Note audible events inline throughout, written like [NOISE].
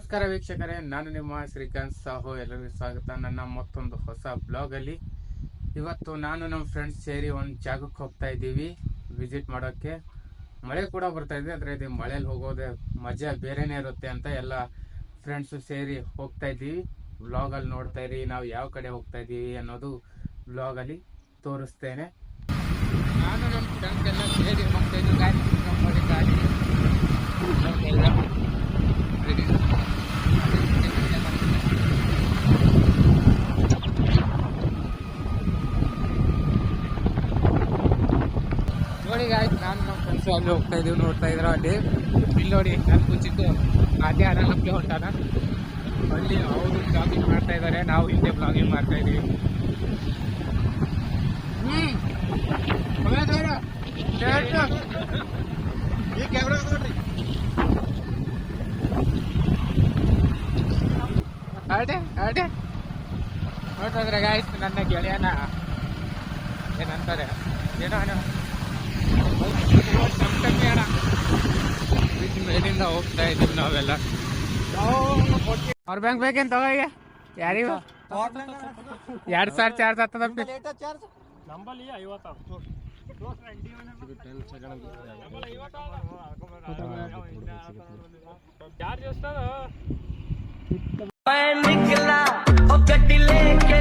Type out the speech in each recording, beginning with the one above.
ನಮಸ್ಕಾರ ವೀಕ್ಷಕರೇ, ನಾನು ನಿಮ್ಮ ಶ್ರೀಕಾಂತ್ ಸಾಹು, ಎಲ್ಲರಿಗೂ ಸ್ವಾಗತ. ನನ್ನ ಮತ್ತೊಂದು ಹೊಸ ಬ್ಲಾಗ್ ಅಲ್ಲಿ. ಇವತ್ತು ನಾನು ನಮ್ಮ ಫ್ರೆಂಡ್ಸ್ ಸೇರಿ ಒಂದು ಜಾಗಕ್ಕೆ ಹೋಗ್ತಾ ಇದ್ದೀವಿ ವಿಸಿಟ್ ಮಾಡೋಕ್ಕೆ. ಮಳೆ ಕೂಡ ಬರ್ತಾ ಇದೆ, ಆದರೆ ಇದು ಮಳೆಯಲ್ಲಿ ಹೋಗೋದೇ ಮಜಾ ಬೇರೆನೇ ಇರುತ್ತೆ ಅಂತ ಎಲ್ಲ ಫ್ರೆಂಡ್ಸು ಸೇರಿ ಹೋಗ್ತಾ ಇದ್ದೀವಿ. ಬ್ಲಾಗಲ್ಲಿ ನೋಡ್ತಾ ಇರಿ, ನಾವು ಯಾವ ಕಡೆ ಹೋಗ್ತಾ ಇದ್ದೀವಿ ಅನ್ನೋದು ಬ್ಲಾಗಲ್ಲಿ ತೋರಿಸ್ತೇನೆ. ನಾನು ನಮ್ಮ ಫ್ರೆಂಡ್ಸ್ ಎಲ್ಲ ಸೇರಿ ಹೋಗ್ತಾ ಇದ್ದೀವಿ, ಗಾಡಿ ಗಾಡಿ ಎಲ್ಲ ready. ನೋಡಿ ಆಯ್ತು. ನಾನು ನಮ್ಮ ಫ್ರೆಂಡ್ಸ್ ಅಲ್ಲಿ ಹೋಗ್ತಾ ಇದೀವಿ ನೋಡ್ತಾ ಇದ್ರು ಅಲ್ಲಿ. ಇಲ್ಲಿ ನೋಡಿ, ನಾನು ಕುಚಿತ್ತು ಅದೇ ಆರಾಮಕ್ಕೆ ಹೊಂಟಾನ. ಅಲ್ಲಿ ಅವರು ಬ್ಲಾಗಿಂಗ್ ಮಾಡ್ತಾ ಇದ್ದಾರೆ, ನಾವು ಹಿಂದೆ ಬ್ಲಾಗಿಂಗ್ ಮಾಡ್ತಾ? ಹೇಳ್ತು. ಈ ಕ್ಯಾಮ್ರಾ ನೋಡ್ರಿ ಅಡೆ ಅಡೆ ನೋಡಿದ್ರೆ ಗಾಯ್ತು ನನ್ನ ಗೆಳೆಯನ. ಏನಂತಾರೆ? ಏನೋ ಏನೋ ಹೋಗ್ತಾ ಇದೀವಿ ನಾವೆಲ್ಲ ಅವ್ರ ಬ್ಯಾಂಕ್ ಬೇಕೇನು ತಗೋಯ್ಯ ಯಾರಿವ ಎರಡು ಸಾವಿರ ಚಾರ್ಜ್ ಆಗ್ತದಪ್ಪಿ ಚಾರ್ಜ್ ನಂಬಲ್ಲಿ ಐವತ್ತು ಚಾರ್ಜ್ ಎಷ್ಟದ मैं निकला ओ गड्डी लेके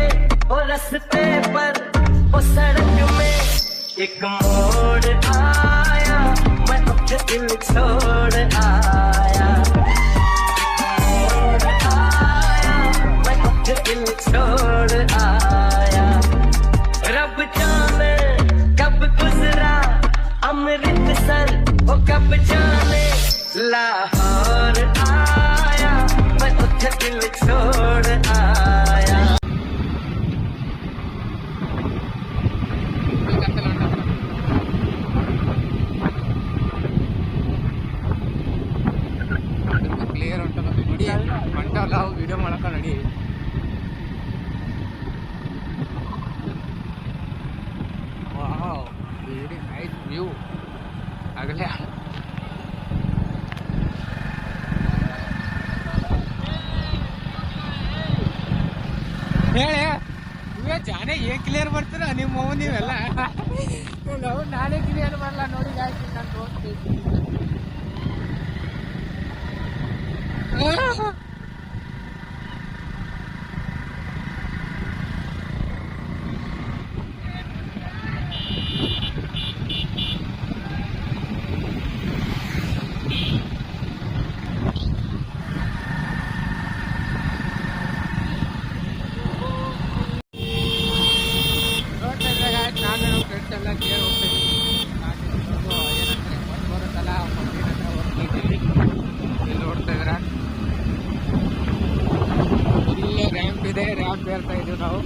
ओ रस्ते पर ओ सड़क में एक मोड़ आया छोड़ आया रब जाने कब गुजरा अमृतसर ओ कब जाने लाहौर आया, मैं उठे दिल छोड़ ನೈಸ್ ವ್ಯೂ ಆಗಲೇ ಹೇಳಿ ಇವೇ ಜಾನೆ ಏನ್ ಕ್ಲಿಯರ್ ಬರ್ತೀರ ನಿಮ್ಮ ಅವು ನೀವೆಲ್ಲ ನಾವು ನಾನೇ ಕ್ಲಿಯರ್ ಬರಲ್ಲ ನೋಡಿ ಗಾಯ್ತು ನಾನು ನೋಡ್ತೀನಿ ನೋಡ್ತಾ ಇದ್ದಾಗ ನಾನು ನಮ್ಮ ಫ್ರೆಂಡ್ಸ್ ಎಲ್ಲ ಕೇಳಿ ಹೋಗ್ತೀವಿ ಏನಂದ್ರೆ ಒಂದು ಬರುತ್ತಲ್ಲ ಮಂದಿರ ಹತ್ರ ಹೋಗ್ತಿದ್ದೀವಿ ಇಲ್ಲಿ ನೋಡ್ತಾ ಇದ್ರ ಇಲ್ಲೇ ರ್ಯಾಂಪ್ ಇದೆ ರ್ಯಾಂಪ್ ಏರ್ತಾ ಇದೀವಿ ನಾವು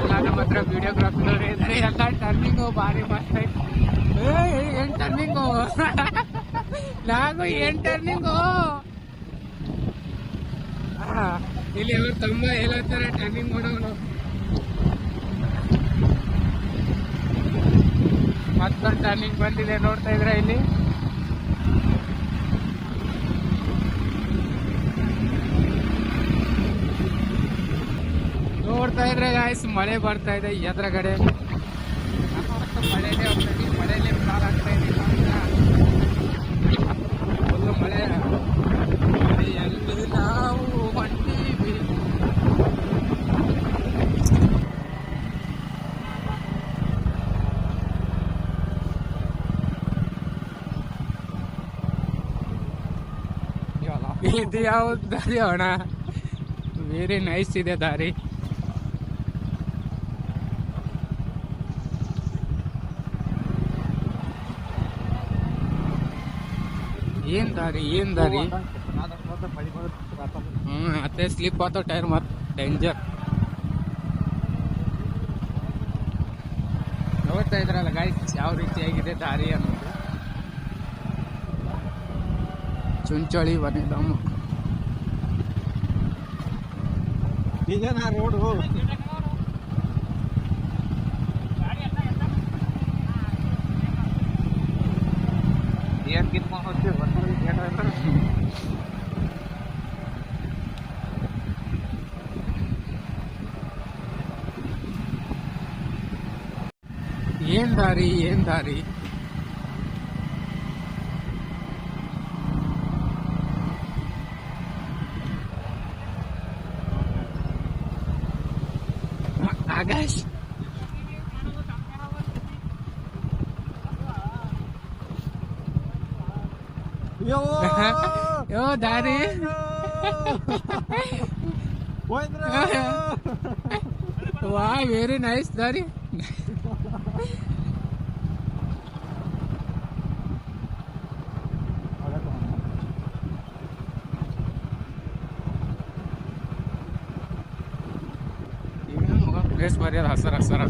ಎಲ್ಲ ನಮ್ಮ ಹತ್ರ ವಿಡಿಯೋಗ್ರಾಫಿದವ್ರು ಇದ್ದಾರೆ ಎಲ್ಲ ಟರ್ನಿಂಗು ಭಾರಿ ಮಸ್ತ್ ಐತಿ ಏನ್ ಟರ್ನಿಂಗು ಎಂಟರ್ ನಿಂಗು ಇಲ್ಲಿ ಅವ್ರು ತಮ್ಮ ಹೇಳ್ತಾರೆ ಟರ್ನಿಂಗ್ ಮಾಡೋನು ಮತ್ತೊಂದು ಟರ್ನಿಂಗ್ ಬಂದಿದೆ ನೋಡ್ತಾ ಇದ್ರ ಇಲ್ಲಿ ನೋಡ್ತಾ ಇದ್ರೆ ಗಾಯ್ಸ್ ಮಳೆ ಬರ್ತಾ ಇದೆ ಎದುರುಗಡೆ ಮಳೆನೇ ಮಳೆನೇ ಕಾಲ್ ಆಗ್ತಾ ಇದೆ ಫುಲ್ಲು ಮಳೆ ಎಲ್ಲಿ ನಾವು ಹೊಂಟೀವಿ ಇದು ಯಾವ್ದು ದಾರಿ ಅಣ್ಣ ವೆರಿ ನೈಸ್ ಇದೆ ದಾರಿ ಏನ್ ದಾರಿ ಏನ್ ದಾರಿ ಹ್ಮ್ ಮತ್ತೆ ಸ್ಲಿಪ್ ಆತೋ ಟೈರ್ ಮತ್ ಡೇಂಜರ್ ನೋಡ್ತಾ ಇದ್ರಲ್ಲ ಗಾಯ್ಸ್ ಯಾವ ರೀತಿಯಾಗಿದೆ ದಾರಿ ಅನ್ನೋದು ಚುಂಚೋಳಿ ವನಿಧಾಮ ಈಗ ನಾ ರೋಡು ಏನ್ ಕಿತ್ಕೊಂಡ್ ಹೋಗ್ತೀವಿ ಏನ್ ದಾರಿ ಏನ್ ದಾರಿ? guys. Yo! [LAUGHS] Yo, daddy! [LAUGHS] Why, [LAUGHS] very nice, daddy. Place ಬರೆಯೋದು ಹಸರ ಹಸರ.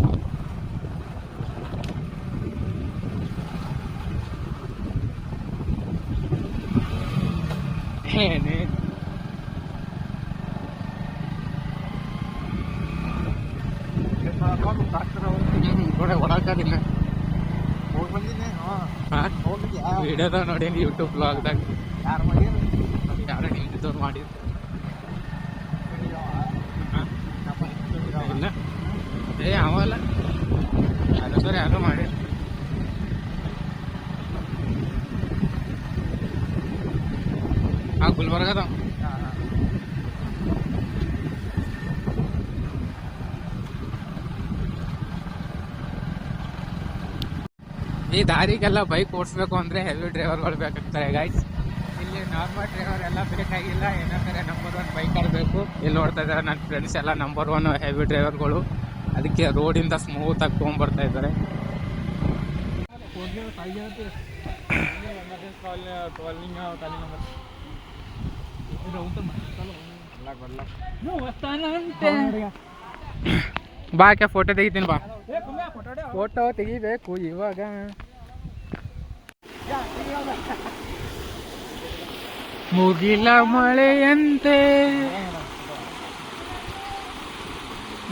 ಏನೇ. ಕೂಡ ಹೊಡಕದಿಲ್ಲ ಹೋಗಿ ಬಂದಿನಿ ಹೋಗಿದ್ಯಾ ವಿಡಿಯೋದಾಗ ನೋಡಿ ಯೂಟ್ಯೂಬ್ ಬ್ಲಾಗ್ದಾಗ ಯಾರು ಮಾಡಿದ್ರು? ಯಾರು ನಿಂತಿದ್ದವ್ರು ಮಾಡಿದ್ರು ಇಲ್ಲ ಏ ಅವಲ್ಲ. ಸರಿ ಯಾರೋ ಮಾಡಿ. ಆ ಗುಲ್ಬರ್ಗದ ಈ ದಾರಿಗೆಲ್ಲ ಬೈಕ್ ಓಡಿಸ್ಬೇಕು ಅಂದ್ರೆ ಹೆವಿ ಡ್ರೈವರ್ಗಳು ಬೇಕಾಗ್ತಾರೆ ಗಾಯ್ಸ್ ಇಲ್ಲಿ ನಾರ್ಮಲ್ ಡ್ರೈವರ್ ಎಲ್ಲ ಬೇಕಾಗಿಲ್ಲ. ಏನಂದ್ರೆ ನಂಬರ್ ಒನ್ ಬೈಕ್ ಬೇಕು. ಇಲ್ಲಿ ನೋಡ್ತಾ ಇದ್ದಾರೆ ನನ್ನ ಫ್ರೆಂಡ್ಸ್ ಎಲ್ಲ ನಂಬರ್ ಒನ್ ಹೆವಿ ಡ್ರೈವರ್ಗಳು ಅದಕ್ಕೆ ರೋಡಿಂದ ಸ್ಮೂತ್ ಆಗಿ ತೊಗೊಂಡ್ಬರ್ತಾ ಇದ್ದಾರೆ. ಬಾ ಯಾಕೆ ಫೋಟೋ ತೆಗಿತೀನಿ ಬಾ. ಫೋಟೋ ತೆಗಿಬೇಕು ಇವಾಗ. ಮುಗಿಲ ಮಳೆಯಂತೆ.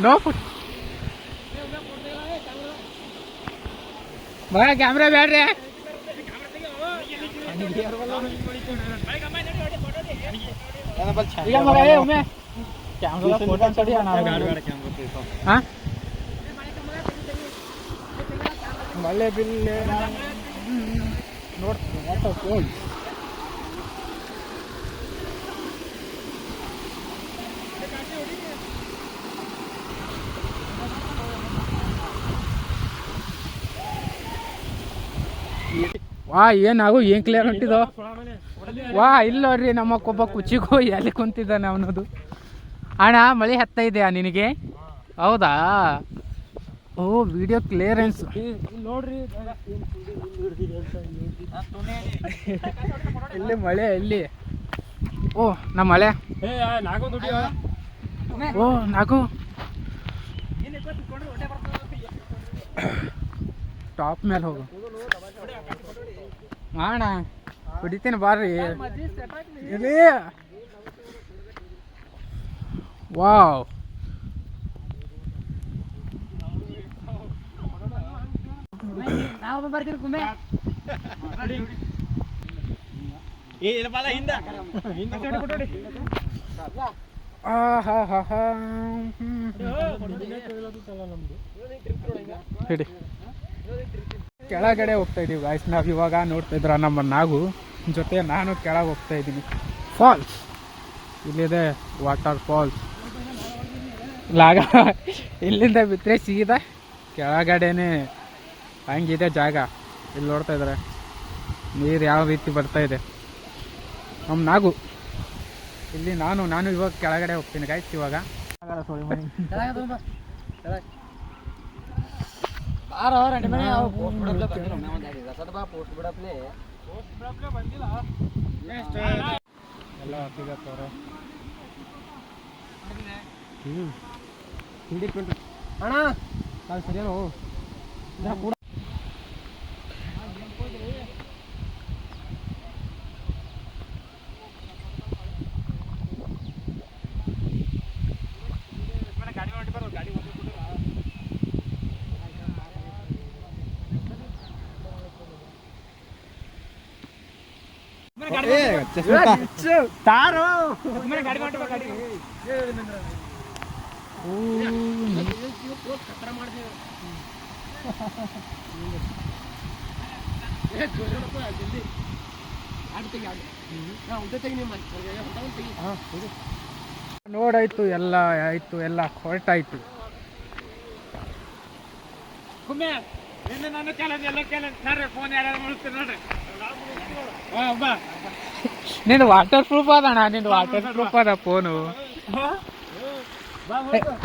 ನೋ ಫುಟ್ ಬಾ ಕ್ಯಾಮ್ರಾ ಬೇಡ್ರಿ ಈಗ ಮಗ ಏ ಒಮ್ಮೆ ಕ್ಯಾಮ್ರಾ ಫೋಟೋ ತಡಿ ಹಾ ಮಳೆ ಬಿಲ್ಲೆ ನೋಡ್ತೀನಿ ವಾಟರ್ ಫೋನ್ ವಾ ಏನಾಗು ಏನ್ ಕ್ಲಿಯರ್ ಹೊಂಟಿದೋ? ವಾ ಇಲ್ಲ ನೋಡ್ರಿ ನಮ್ಮ ಒಬ್ಬ ಕುಚಿಗೂ [LAUGHS] ಎಲ್ಲಿ ಕುಂತಿದ್ದಾನೆ ಅವನದು. ಅಣ್ಣ ಮಳೆ ಹತ್ತೈದೆ ನಿನಗೆ? ಹೌದಾ? ಓ ವಿಡಿಯೋ ಕ್ಲಿಯರೆನ್ಸ್ ನೋಡ್ರಿ ಇಲ್ಲಿ ಮಳೆ ಎಲ್ಲಿ ಓ ನಮ್ಮ ಮಳೆ. ಓ ನಾಗು. ಟಾಪ್ ಮೇಲೆ ಹೋಗು. ಮಾಡೋಣ ಕುಡಿತೀನಿ ಬಾರ್ರಿ. ಇಲ್ಲಿ ವಾವ್ ಹಿಂದ. ಆಹಾಹಾಹಾ. ಹ್ಮ್. ಹಿಡಿ. ಕೆಳಗಡೆ ಹೋಗ್ತಾ ಇದೀವಿ ಗಾಯ್ಸ್ ನಾವು ಇವಾಗ ನೋಡ್ತಾ ಇದ್ರ ನಮ್ಮ ನಾಗು. ಜೊತೆ ನಾನು ಕೆಳಗೆ ಹೋಗ್ತಾ ಇದ್ದೀನಿ ಫಾಲ್ಸ್ ಇಲ್ಲಿದೆ ವಾಟರ್ ಫಾಲ್ಸ್ ಲಾಗ. ಇಲ್ಲಿಂದ ಬಿತ್ತರೆ ಸೀದಾ ಕೆಳಗಡೆನೆ ಹಂಗಿದೆ ಜಾಗ. ಇಲ್ಲಿ ನೋಡ್ತಾ ಇದ್ದಾರೆ ನೀರು ಯಾವ ರೀತಿ ಬರ್ತಾ ಇದೆ. ನಮ್ಮ ನಾಗು. ಇಲ್ಲಿ ನಾನು ನಾನು ಇವಾಗ ಕೆಳಗಡೆ ಹೋಗ್ತೀನಿ ಗಾಯ್ಸ್ ಇವಾಗ. ಎಲ್ಲ ಹತ್ತಿಗತ್ತವ್ರೆ ಹ್ಞೂ ಅಣ್ಣ ಅದು ಸರಿಯೋ ನೋಡಾಯ್ತು ಎಲ್ಲ ಆಯ್ತು ಎಲ್ಲ ಹೊರಟಾಯ್ತು ನಿನ್ನೆ ನಾನು ಚಾಲೆಂಜ್ ಎಲ್ಲ ಚಾಲೆಂಜ್ ನೋಡ್ರಿ ಫೋನ್ ಯಾರು ಮುಳಿಸ್ತೀರಿ ನೋಡ್ರಿ. ನಿನ್ ವಾಟರ್ ಪ್ರೂಫ್ ಅದಣ್ಣ ನಿಂದು ವಾಟರ್ ಪ್ರೂಫ್ ಅದ ಫೋನು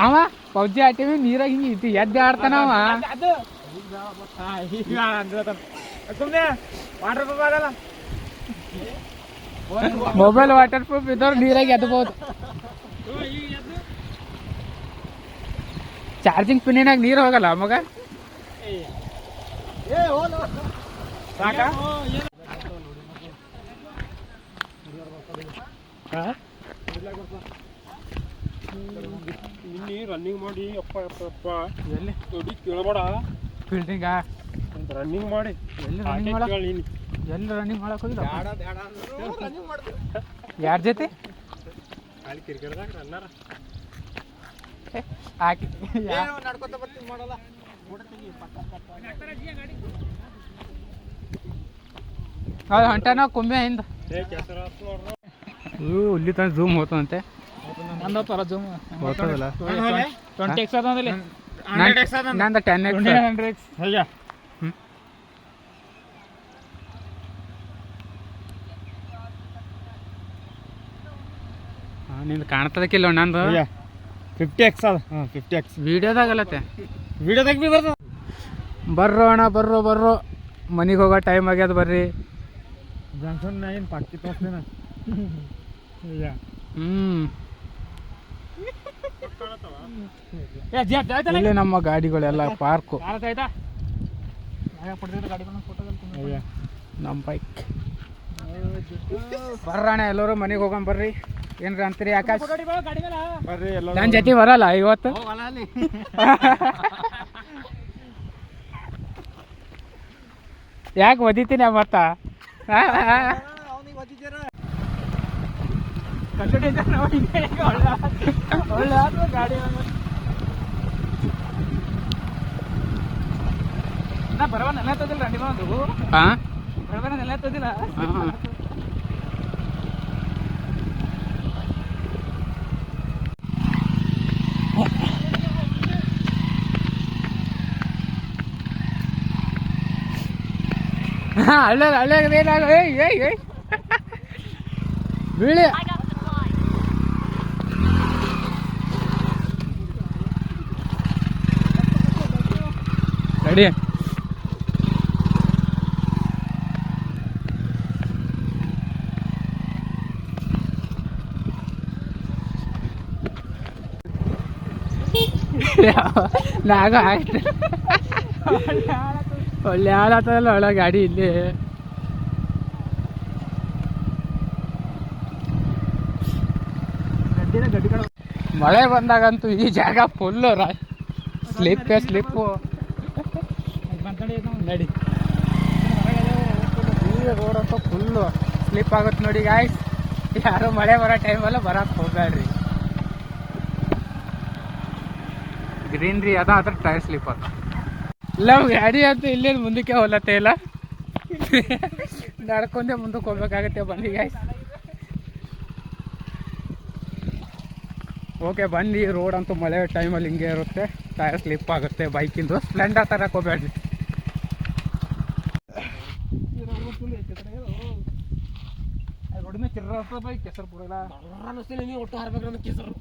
ಅವ ಪಬ್ಜಿ ಆಟಿವಿ ನೀರಾಗ ಹಿಂಗೆ ಇತ್ತು ಎದ್ದು ಆಡ್ತಾನ ಅವ. ಅಂದ್ರೆ ವಾಟರ್ ಪ್ರೂಫ್ ಆಗಲ್ಲ. ಮೊಬೈಲ್ ವಾಟರ್ ಪ್ರೂಫ್ ಇದ್ದವ್ರು ನೀರಾಗ ಎದ್ಬೋದು. ಚಾರ್ಜಿಂಗ್ ಪಿನ್ನಿನಾಗ ನೀರು ಹೋಗಲ್ಲ ಮಗ? ಸಾಕಾ? ಇನ್ನಿ ರನ್ನಿಂಗ್ ಮಾಡಿ ಅಪ್ಪ ಅಪ್ಪ ಅಪ್ಪ. ಎಲ್ಲಿ? ದುಡ್ಡು ಕೇಳಬೇಡ. ಫೀಲ್ಡಿಂಗ ರನ್ನಿಂಗ್ ಮಾಡಿ. ಎಲ್ಲಿ ರನ್ನಿಂಗ್ ಮಾಡಕ್? ಕೇಳಿ. ನೀನು. ಎಲ್ಲಿ ರನ್ನಿಂಗ್ ಮಾಡಕ್ ಹೋಗಿಲ್ಲ ಬೇಡ ಬೇಡ ಅಂದ್ರು ರನ್ನಿಂಗ್ [LAUGHS] ಮಾಡ್ತೀವಿ ಯಾರ ಜೊತೆ? ಅಲ್ಲಿ ಕ್ರಿಕೆಟ್ದಾಗ ರನ್ನರ್. ಹಾಕಿ ನಡ್ಕೊತ ಬರ್ತೀನಿ ಮಾಡಲ್ಲ. ಹೌದು ಹೊಂಟನ? ಕುಂಬೆ ಹಿಂದ. ಇಲ್ಲಿ ತನಕ ಝೂಮ್ ಹೋತಂತೆ ನಂದಪ್ಪರ ಜೂಮ್ ಹೋಗ್ತದಲ್ಲ ಟ್ವೆಂಟಿ ಎಕ್ಸ್ ಅದಂದಲ್ಲಿ ನಂದ ಟೆನ್ ಎಕ್ಸ್ ಅಯ್ಯ ನಿಂದು ಕಾಣ್ತದಕ್ಕಿಲ್ಲ ನಂದು. ಫಿಫ್ಟಿ ಎಕ್ಸ್ ಅದ ಹಾಂ ಫಿಫ್ಟಿ ಎಕ್ಸ್ ವಿಡಿಯೋದಾಗಲ್ಲತ್ತೆ ವಿಡಿಯೋದಾಗ ಬಿ ಬರ್ತದ ಬರ್ರೋ ಅಣ್ಣ ಬರ್ರೋ ಬರ್ರೋ. ಮನೆಗೆ ಹೋಗೋ ಟೈಮ್ ಆಗ್ಯದ ಬರ್ರಿ. ಜಾನ್ಸನ್ ಏನು ಪಾಕಿ ತೋರಿಸ್ತೀನ. ಹ್ಞೂ ಇಲ್ಲಿ ನಮ್ಮ ಗಾಡಿಗಳೆಲ್ಲ ಪಾರ್ಕು ನಮ್ಮ ಬೈಕ್ ಬರ್ರಣ ಎಲ್ಲರೂ ಮನೆಗೆ ಹೋಗೋಣ ಬರ್ರಿ. ಏನ್ರಿ ಅಂತೀರಿ ಆಕಾಶ್? ನನ್ನ ಜೊತೆ ಬರಲ್ಲ ಇವತ್ತು [LAUGHS] ಹೋಗಲ್ಲ ಅಲ್ಲಿ ಯಾಕೆ ಒದಿತೀನಿ ಮತ್ತ? ಅವನಿಗೆ ಓದಿದ್ದೀರ ನಾ ಬರವ ನೆಲ ತದಿಲ್ಲ ನಿಮ್ಮ ಒಂದು ಹಾ ಬರವ ನೆಲ ತದಿಲ್ಲ ಅಲ್ಲೇ ಅಲ್ಲೇ ಏನಾಗ ಏಯ್ ಏಯ್ ಏಯ್ ಬೀಳಿ ರೆಡಿ ನಾಗ ಆಯ್ತು ಒಳ್ಳೆ ಹಾಳಾತದಲ್ಲ ಒಳ ಗಾಡಿ ಇಲ್ಲಿ. ಮಳೆ ಬಂದಾಗಂತೂ ಈ ಜಾಗ ಫುಲ್ಲು ಸ್ಲಿಪ್ಪೇ ಸ್ಲಿಪ್ಪು ನಡಿ ಈ ರೋಡ್ ಅಂತೂ ಫುಲ್ಲು ಸ್ಲಿಪ್ ಆಗುತ್ತೆ ನೋಡಿ ಗಾಯ್ಸ್ ಯಾರು ಮಳೆ ಬರೋ ಟೈಮಲ್ಲ ಬರಕ್ಕೆ ಹೋಗ್ಬೇಡ್ರಿ. ಗ್ರೀನ್ರಿ ಅದ, ಅದ್ರ ಟೈರ್ ಸ್ಲಿಪ್ ಅದ ಇಲ್ಲ ಗಾಡಿ ಅಂತ ಇಲ್ಲೇ ಮುಂದಕ್ಕೆ ಹೋಲತ್ತೆ ಇಲ್ಲ? ನಡ್ಕೊಂಡೆ ಮುಂದಕ್ಕೆ ಹೋಗ್ಬೇಕಾಗತ್ತೆ ಬನ್ನಿ ಗಾಯ್ಸ್ ಓಕೆ ಬನ್ನಿ ರೋಡ್ ಅಂತೂ ಮಳೆ ಟೈಮಲ್ಲಿ ಹಿಂಗೆ ಇರುತ್ತೆ. ಟೈರ್ ಸ್ಲಿಪ್ ಆಗುತ್ತೆ ಬೈಕಿಂದು ಸ್ಪ್ಲೆಂಡರ್ ತರಕ್ಕೆ ಹೋಗ್ಬೇಡ್ರಿ ರೋಡಿನ ಕಿರ್ರ ಬೈ ಕೆಸರು ಪುರಲ್ಲ ನೀವು ಒಟ್ಟು ಹಾರ್ಬೇಕು ನಮ್ಮ ಕಿಸರು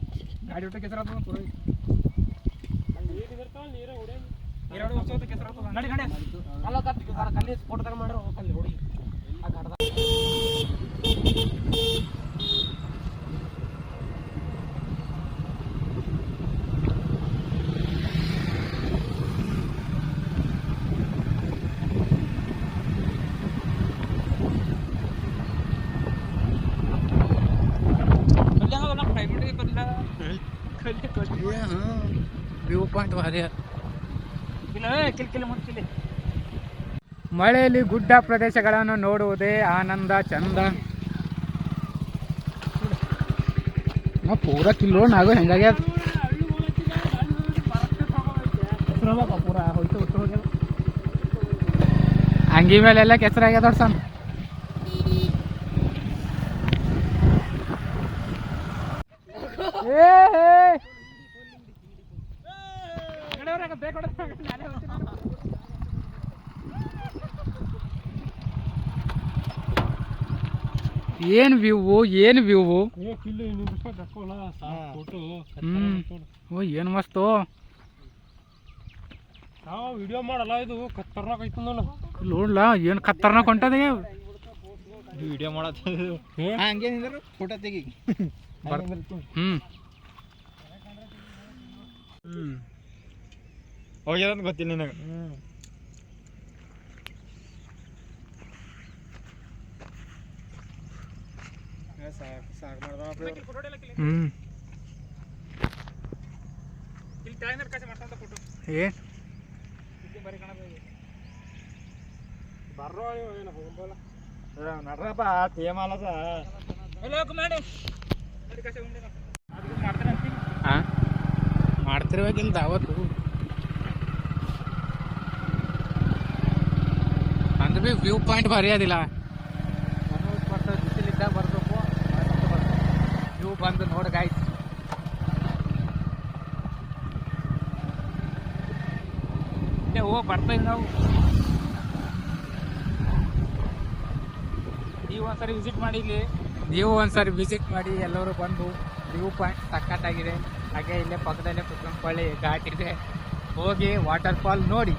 ಗಾಡಿ ಒಟ್ಟು ಕೆಸರು ನೀರು ಎರಡು ವರ್ಷ. ನಡಿ ಅಲ್ಲ ಕಲ್ಲಿ ಸ್ಫೋಟ ತರ ಮಾಡ್ರ ಹೋಗಲ್ಲಿ ಹುಡುಗಿ ಆ ಗಾಡದ ವ್ಯೂ ಪಾಯಿಂಟ್ ಭಾರಿ ಇಲ್ಲ ಕಿಲ್ ಕಿಲ್ ಮುಂಚಿಲಿ ಮಳೆಯಲ್ಲಿ ಗುಡ್ಡ ಪ್ರದೇಶಗಳನ್ನು ನೋಡುವುದೇ ಆನಂದ ಚಂದ. ಪೂರ ಕಿಲೋ ನಾವು ಹೆಂಗಾಗ್ಯದ? ಅಂಗಿ ಮೇಲೆಲ್ಲ ಕೆಸರಾಗ್ಯದ ಸಣ್ಣ ಏನು ವ್ಯೂವು ಏನು ವ್ಯೂವು. ಓ ಏನು ಮಸ್ತು? ನಾವು ವಿಡಿಯೋ ಮಾಡಲ್ಲ ಇದು ಕತ್ತರ್ನಾಕ್ ಐತ ನೋಡ್ಲ ನೋಡ್ಲಾ ಏನು ಕತ್ತರ್ನಾಕ್ ಹೊಂಟದ? ವಿಡಿಯೋ ಮಾಡತ್ತ ಹಂಗೆ ಫೋಟೋ ತೆಗಿ. ಹ್ಞೂ ಹ್ಮ್. ಹೋಗ್ಯದಂತ ಗೊತ್ತಿಲ್ಲ ನಿನಗೆ. ಸಾಕು ಸಾಕು ಫೋಟೋ ಏನ್ ಬರೀ ಕಾಣದ ಬರ್ರೋ ಏನು ಹೋಗಲ್ಲ ನಡ್ರಪ್ಪ ತೇಮಾಲದ ಹಾ ಮಾಡ್ತಿರ್ಬೇಕಿಲ್ಲ ದಾವತ್ತು ಅಂದ್ರೆ ಬಿ ವ್ಯೂ ಪಾಯಿಂಟ್ ಭಾರಿ ಅದಿಲ್ಲ ಬಿಸಿಲಿದ್ದಾಗ ಬರ್ಬೇಕು ವ್ಯೂ ಬಂದು ನೋಡಿ ಗಾಯ್ತು ಹೋಗಿ ಬರ್ತಾ ಇದ್ದೀವಿ ನಾವು. ನೀವು ಒಂದ್ಸರಿ ವಿಸಿಟ್ ಮಾಡಿ ಇಲ್ಲಿ. ನೀವು ಒಂದ್ಸರಿ ವಿಸಿಟ್ ಮಾಡಿ ಎಲ್ಲರೂ ಬಂದು ವ್ಯೂ ಪಾಯಿಂಟ್ ಸಕ್ಕತ್ತಾಗಿದೆ ಹಾಗೆ ಇಲ್ಲೇ ಪಕ್ಕದಲ್ಲೇ ಕುತ್ಕೊಂಡ್ಕೊಳ್ಳಿ ಘಾಟ್ ಇದೆ ಹೋಗಿ ವಾಟರ್ ಫಾಲ್ ನೋಡಿ.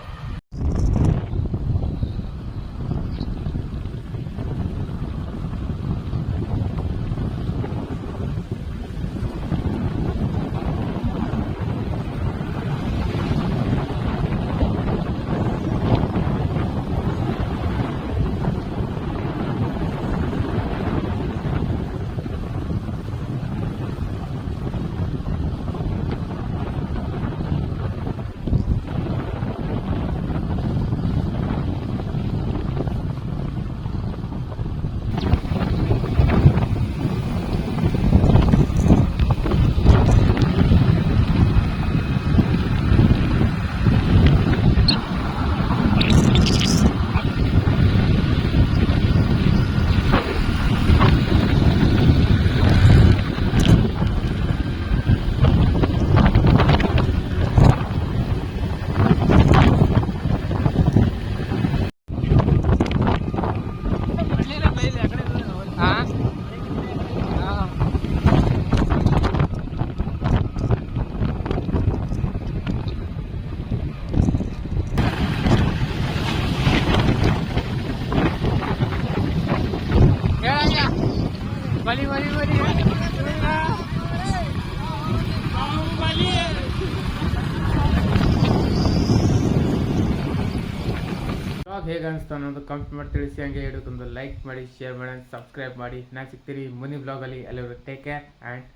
ಅನಿಸ್ತು ಅನ್ನೋದು ಕಮೆಂಟ್ ಮಾಡಿ ತಿಳಿಸಿ ಹಂಗೆ ಹಿಡ್ಕೊಂಡು ಲೈಕ್ ಮಾಡಿ ಶೇರ್ ಮಾಡಿ ಸಬ್ಸ್ಕ್ರೈಬ್ ಮಾಡಿ. ನಾನು ಸಿಗ್ತೀರಿ ಮುಂದಿನ ಬ್ಲಾಗಲ್ಲಿ ಎಲ್ಲರೂ take care and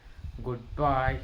good bye